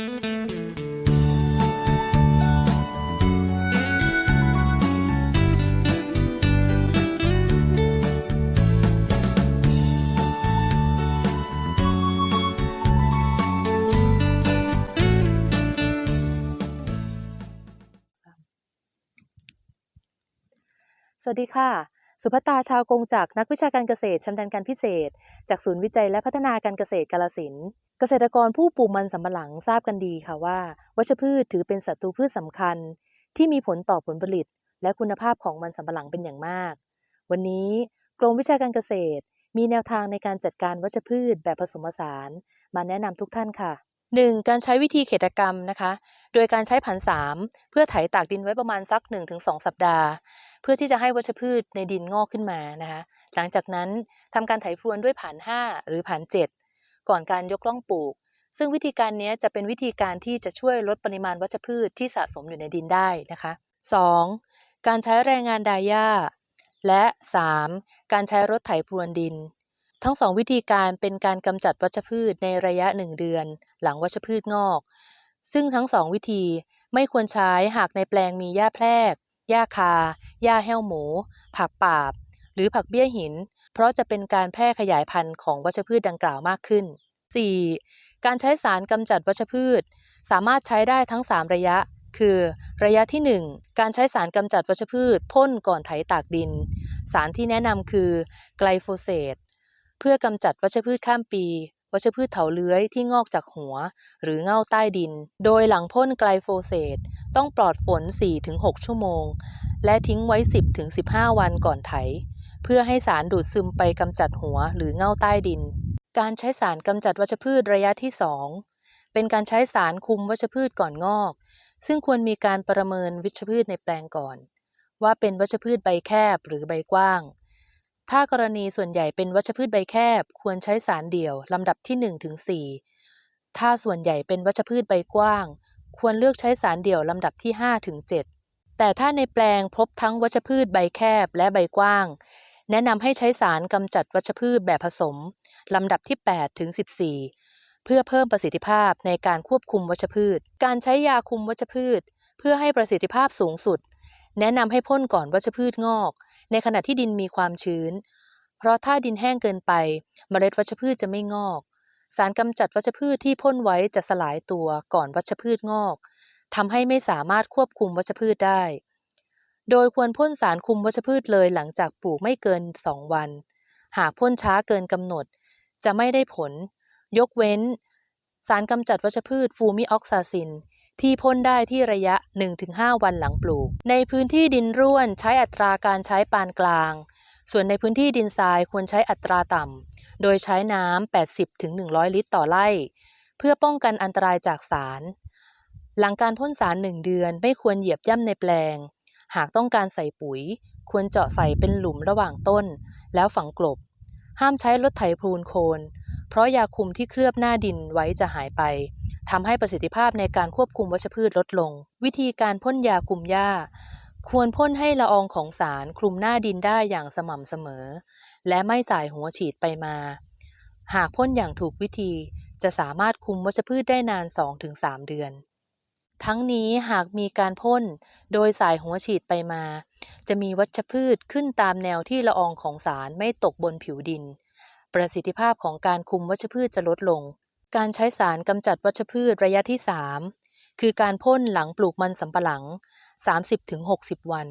สวัสดีค่ะ สุภัตาชาวกงจากนักวิชาการเกษตรชำนาญการพิเศษ จากศูนย์วิจัยและพัฒนาการเกษตรกาลสิน เกษตรกรผู้ปลูกมันสำปะหลังทราบกันดีค่ะว่า วัชพืชถือเป็นศัตรูพืชสำคัญ ที่มีผลต่อผลผลิต และคุณภาพของมันสำปะหลังเป็นอย่างมาก วันนี้กรมวิชาการเกษตร มีแนวทางในการจัดการวัชพืชแบบผสมผสาน มาแนะนำทุกท่านค่ะ 1. การใช้วิธีเขตกรรมนะคะ โดยการใช้ผันสามเพื่อไถตากดินไว้ประมาณสัก 1-2 สัปดาห์ เพื่อที่จะให้วัชพืชในดินงอกขึ้นมานะคะ หลังจากนั้นทำการไถพรวนด้วยผ่าน5 หรือผ่าน7 ก่อนการยกล่องปลูก ซึ่งวิธีการนี้จะเป็นวิธีการที่จะช่วยลดปริมาณวัชพืชที่สะสมอยู่ในดินได้นะคะ 2. การใช้แรงงานดายหญ้า และ 3. การใช้รถไถพรวนดิน ทั้งสองวิธีการเป็นการกำจัดวัชพืชในระยะ 1 เดือน หลังวัชพืชงอก ซึ่งทั้งสองวิธีไม่ควรใช้หากในแปลงมีหญ้าแพรกหญ้าคาหญ้าแห้วหมู ผักป่าบ หรือผักเบี้ยหิน เพราะจะเป็นการแพร่ขยายพันธุ์ของวัชพืชดังกล่าวมากขึ้น 4. การใช้สารกำจัดวัชพืช สามารถใช้ได้ทั้ง 3 ระยะ คือ ระยะที่ 1 การใช้สารกำจัดวัชพืชพ่นก่อนไถตากดิน สารที่แนะนำคือไกลโฟเสตเพื่อกำจัดวัชพืชข้ามปี วัชพืชเถาเลื้อยที่งอกจากหัว หรือเง่าใต้ดิน โดยหลังพ่นไกลโฟเสตต้องปลอดฝน 4-6 ชั่วโมง และทิ้งไว้ 10-15 วันก่อนไถ เพื่อให้สารดูดซึมไปกำจัดหัวหรือเง่าใต้ดิน การใช้สารกำจัดวัชพืชระยะที่ 2 เป็นการใช้สารคุมวัชพืชก่อนงอก ซึ่งควรมีการประเมินวัชพืชในแปลงก่อน ว่าเป็นวัชพืชใบแคบหรือใบกว้าง ถ้ากรณีส่วนใหญ่เป็นวัชพืชใบแคบ ควรใช้สารเดี่ยวลำดับที่1ถึง4ถ้าส่วนใหญ่เป็นวัชพืชใบกว้าง ควรเลือกใช้สารเดี่ยวลำดับที่5ถึง7แต่ถ้าในแปลงพบทั้งวัชพืชใบแคบและใบกว้าง แนะนำให้ใช้สารกำจัดวัชพืชแบบผสมลำดับที่ 8 ถึง 14 เพื่อเพิ่มประสิทธิภาพในการควบคุมวัชพืช การใช้ยาคุมวัชพืช เพื่อให้ประสิทธิภาพสูงสุด แนะนำให้พ่นก่อนวัชพืชงอก ในขณะที่ดินมีความชื้น เพราะถ้าดินแห้งเกินไป เมล็ดวัชพืชจะไม่งอก สารกำจัดวัชพืชที่พ่นไว้จะสลายตัวก่อนวัชพืชงอกทำให้ไม่สามารถควบคุมวัชพืชได้ โดยควรพ่นสารคุมวัชพืชเลยหลังจากปลูกไม่เกิน 2 วัน หากพ่นช้าเกินกำหนด จะไม่ได้ผล ยกเว้น สารกำจัดวัชพืชฟูมิออกซาซิน ที่พ่นได้ที่ระยะ 1-5 วันหลังปลูก ในพื้นที่ดินร่วนใช้อัตราการใช้ปานกลาง ส่วนในพื้นที่ดินทรายควรใช้อัตราต่ำ โดยใช้น้ำ 80-100 ลิตรต่อไร่ เพื่อป้องกันอันตรายจากสาร หลังการพ่นสาร 1 เดือนไม่ควรเหยียบย่ำในแปลง หากต้องการใส่ปุ๋ย ควรเจาะใส่เป็นหลุมระหว่างต้น แล้วฝังกลบ ห้ามใช้รถไถพรูนโคน เพราะยาคุมที่เคลือบหน้าดินไว้จะหายไปทำให้ประสิทธิภาพในการควบคุมวัชพืชลดลง วิธีการพ่นยาคุมหญ้า ควรพ่นให้ละอองของสารคลุมหน้าดินได้อย่างสม่ำเสมอ และไม่สายหัวฉีดไปมา หากพ่นอย่างถูกวิธีจะสามารถคุมวัชพืชได้นาน 2-3 เดือน ทั้งนี้หากมีการพ่นโดยสายหัวฉีดไปมา จะมีวัชพืชขึ้นตามแนวที่ละอองของสารไม่ตกบนผิวดิน ประสิทธิภาพของการคุมวัชพืชจะลดลง การใช้สารกำจัดวัชพืชระยะที่ 3 คือการพ่นหลังปลูกมันสำปะหลัง 30-60 วัน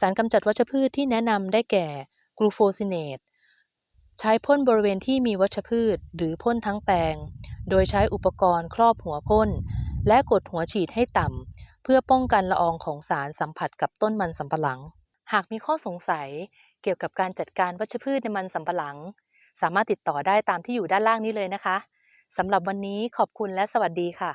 สารกำจัดวัชพืชที่แนะนำได้แก่กลูโฟซินเนตใช้พ่นบริเวณที่มีวัชพืชหรือพ่นทั้งแปลง โดยใช้อุปกรณ์ครอบหัวพ่น และกดหัวฉีดให้ต่ำ เพื่อป้องกันละอองของสารสัมผัสกับต้นมันสำปะหลัง หากมีข้อสงสัยเกี่ยวกับการจัดการวัชพืชในมันสำปะหลัง สามารถติดต่อได้ตามที่อยู่ด้านล่างนี้เลยนะคะสำหรับวันนี้ขอบคุณและสวัสดีค่ะ